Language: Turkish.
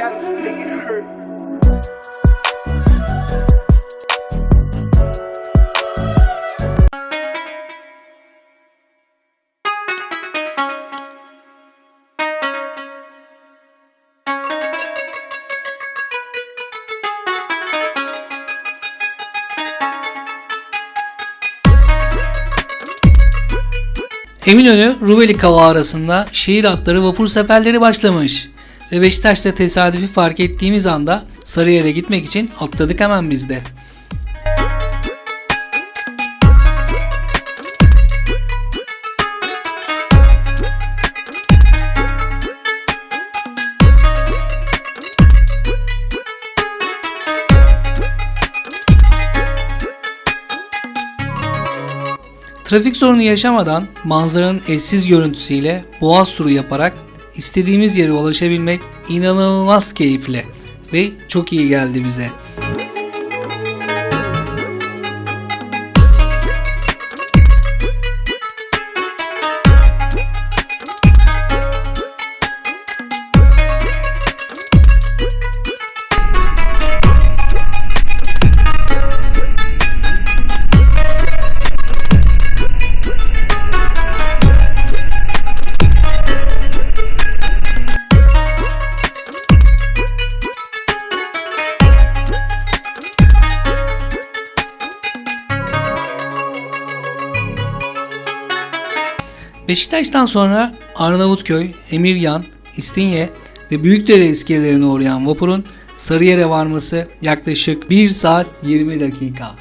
dance, make it hurt. Eminönü Rumeli Kavağı arasında şehir hatları vapur seferleri başlamış. Ve Beşiktaş'ta tesadüfi fark ettiğimiz anda Sarıyer'e gitmek için atladık hemen biz de. Trafik sorunu yaşamadan manzaranın eşsiz görüntüsüyle boğaz turu yaparak istediğimiz yere ulaşabilmek inanılmaz keyifli ve çok iyi geldi bize. Beşiktaş'tan sonra Arnavutköy, Emirgan, İstinye ve Büyükdere iskelelerine uğrayan vapurun Sarıyer'e varması yaklaşık 1 saat 20 dakika.